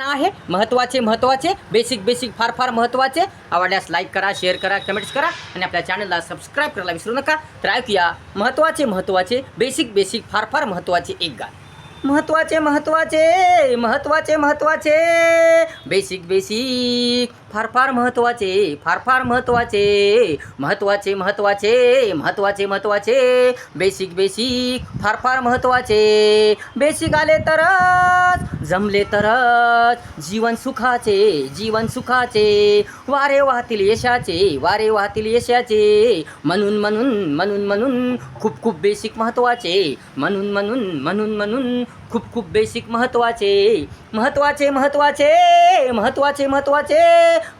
ना आहे. महत्त्वाचे महत्त्वाचे बेसिक बेसिक फार फार महत्त्वाचे आवडल्यास लाईक करा शेअर करा कमेंट्स करा आणि आपल्या चॅनलला सबस्क्राईब करायला विसरू नका. तर ऐकूया महत्त्वाचे महत्त्वाचे बेसिक बेसिक फार फार महत्त्वाचे एक गाणं. महत्त्वाचे महत्त्वाचे महत्त्वाचे महत्त्वाचे बेसिक बेसिक फार फार महत्त्वाचे फार फार महत्त्वाचे महत्त्वाचे महत्त्वाचे महत्त्वाचे महत्त्वाचे बेसिक बेसिक फार फार महत्त्वाचे बेसिक आले तरच जमले तरच. जीवन सुखाचे जीवन सुखाचे. वारे वाहतील यशाचे वारे वाहतील यशाचे. म्हणून म्हणून म्हणून म्हणून खूप खूप बेसिक महत्त्वाचे म्हणून म्हणून म्हणून म्हणून खूप खूप बेसिक महत्त्वाचे महत्त्वाचे महत्त्वाचे महत्त्वाचे महत्त्वाचे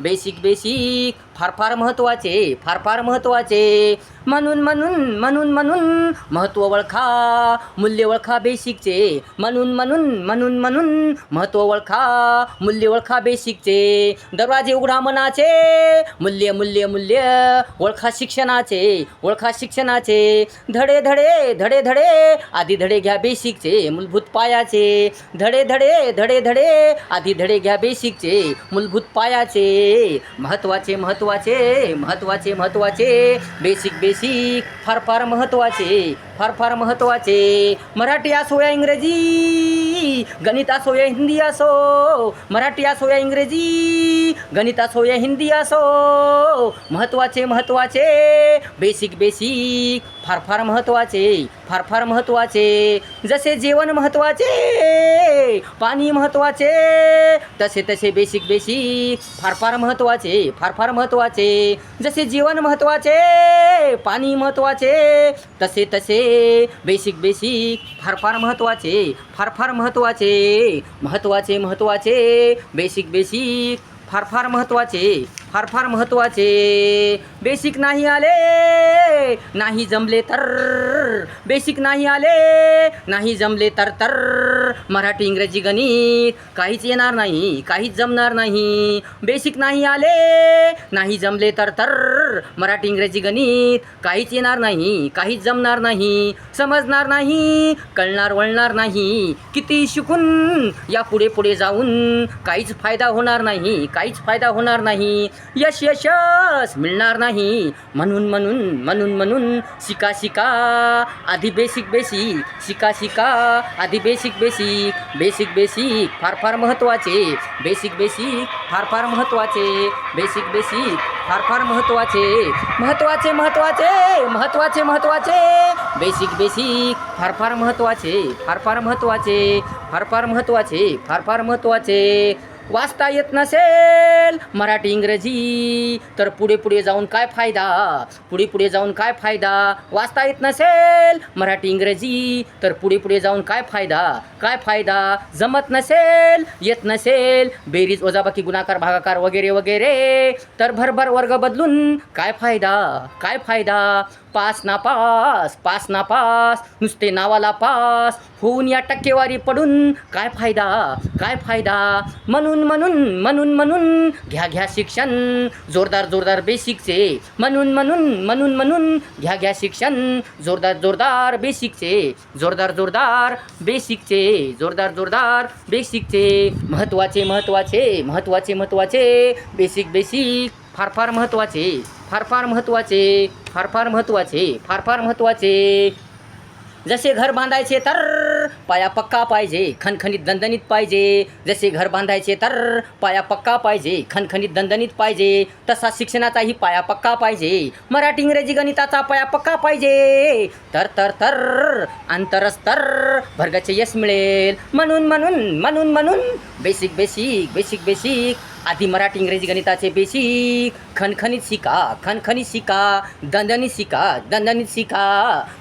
बेसिक बेसिक फार फार महत्त्वाचे फार फार महत्त्वाचे म्हणून म्हणून म्हणून म्हणून महत्त्व ओळखा मूल्य ओळखा बेसिकचे. म्हणून म्हणून म्हणून म्हणून महत्त्व ओळखा मूल्य ओळखा बेसिकचे. दरवाजे उघडा मनाचे मूल्य मूल्य मूल्य ओळखा शिक्षणाचे ओळखा शिक्षणाचे. धडे धडे धडे धडे आधी धडे घ्या बेसिकचे मूलभूत पायाचे. धडे धडे धडे धडे आधी धडे घ्या बेसिकचे मूलभूत पायाचे. महत्त्वाचे महत्त्वाचे महत्त्वाचे महत्त्वाचे बेसिक बेसिक फार फार महत्त्वाचे फार फार महत्त्वाचे मराठी असो या इंग्रजी गणित असो या हिंदी असो मराठी असो या इंग्रजी गणित असो या हिंदी असो महत्त्वाचे महत्त्वाचे बेसिक बेसिक फार फार महत्त्वाचे फार फार महत्त्वाचे जसे जेवण महत्त्वाचे पाणी महत्त्वाचे तसे तसे बेसिक बेसिक फार फार महत्त्वाचे फार फार महत्त्वाचे जसे जीवन महत्त्वाचे पाणी महत्त्वाचे तसे तसे बेसिक बेसिक फार फार महत्त्वाचे फार फार महत्त्वाचे महत्त्वाचे महत्त्वाचे बेसिक बेसिक फार फार महत्त्वाचे फार फार महत्त्वाचे बेसिक नाही आले. नाही जमले तर बेसिक नाही आले नाही जमले तर तर मराठी इंग्रजी गणित काहीच येणार नाही काहीच जमणार नाही. बेसिक नाही आले नाही जमले तर तर मराठी इंग्रजी गणित काहीच येणार नाही काहीच जमणार नाही समजणार नाही कळणार वळणार नाही. किती शिकून या पुढे पुढे जाऊन काहीच फायदा होणार नाही काहीच फायदा होणार नाही. यश यशच मिळणार नाही. म्हणून म्हणून म्हणून म्हणून शिका शिका. आधी बेसिक बेसिक शिका शिका. आधी बेसिक बेसिक बेसिक बेसिक फार फार महत्त्वाचे बेसिक बेसिक फार फार महत्त्वाचे बेसिक बेसिक फार फार महत्त्वाचे महत्त्वाचे महत्त्वाचे महत्त्वाचे महत्त्वाचे बेसिक बेसिक फार फार महत्त्वाचे फार फार महत्त्वाचे फार फार महत्त्वाचे फार फार महत्त्वाचे वाचता येत नसेल मराठी इंग्रजी. तर पुढे पुढे जाऊन काय फायदा? पुढे पुढे जाऊन काय फायदा? वाचता येत नसेल मराठी इंग्रजी. तर पुढे पुढे जाऊन काय फायदा? काय फायदा? जमत नसेल येत नसेल. बेरीज वजाबाकी गुणाकार भागाकार वगैरे वगैरे. तर भरभर वर्ग बदलून काय फायदा? काय फायदा? पास ना पास पास ना पास नुसते नावाला पास. होऊन या टक्केवारी पडून काय फायदा काय फायदा? म्हणून म्हणून म्हणून म्हणून घ्या घ्या शिक्षण. जोरदार जोरदार बेसिकचे. म्हणून म्हणून म्हणून म्हणून घ्या घ्या शिक्षण. जोरदार जोरदार बेसिकचे. जोरदार जोरदार बेसिकचे. जोरदार जोरदार बेसिकचे. महत्त्वाचे महत्त्वाचे महत्त्वाचे महत्त्वाचे बेसिक बेसिक. फार फार महत्त्वाचे फार फार महत्त्वाचे फार फार महत्त्वाचे फार फार महत्त्वाचे जसे घर बांधायचे तर पाया पक्का पाहिजे खणखणीत दणदणीत पाहिजे. जसे घर बांधायचे तर पाया पक्का पाहिजे खणखणीत दणदणीत पाहिजे. तसा शिक्षणाचाही पाया पक्का पाहिजे. मराठी इंग्रजी गणिताचा पाया पक्का पाहिजे. तर तर तर अंतरस तर भरगाचे यश मिळेल. म्हणून म्हणून म्हणून म्हणून. बेसिक बेसिक बेसिक बेसिक आधी मराठी इंग्रजी गणिताचे बेसिक खनखनीत शिका खनखनीत शिका दणदणीत शिका दणदणीत शिका.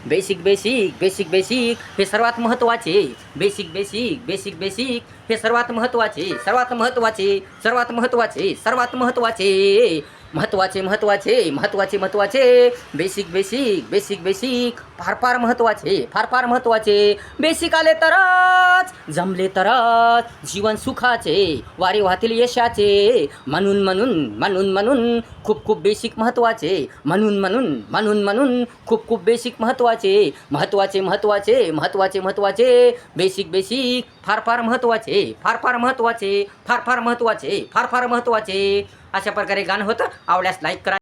बेसिक बेसिक बेसिक बेसिक हे सर्वात महत्त्वाचे बेसिक बेसिक बेसिक बेसिक. हे सर्वात महत्त्वाचे सर्वात महत्त्वाचे सर्वात महत्त्वाचे सर्वात महत्त्वाचे महत्त्वाचे महत्त्वाचे महत्त्वाचे महत्त्वाचे बेसिक बेसिक बेसिक बेसिक. फार फार महत्त्वाचे फार फार महत्त्वाचे बेसिक आले तरच जमले तरच. जीवन सुखाचे वारे वाहतील यशाचे. म्हणून म्हणून म्हणून म्हणून खूप खूप बेसिक महत्त्वाचे म्हणून म्हणून म्हणून म्हणून खूप खूप बेसिक महत्त्वाचे महत्त्वाचे महत्त्वाचे महत्त्वाचे महत्त्वाचे बेसिक बेसिक बेसिक फार फार महत्त्वाचे फार फार महत्त्वाचे फार फार महत्त्वाचे फार फार महत्त्वाचे अशा प्रकारे गाणं होतं. आवडल्यास लाईक करा.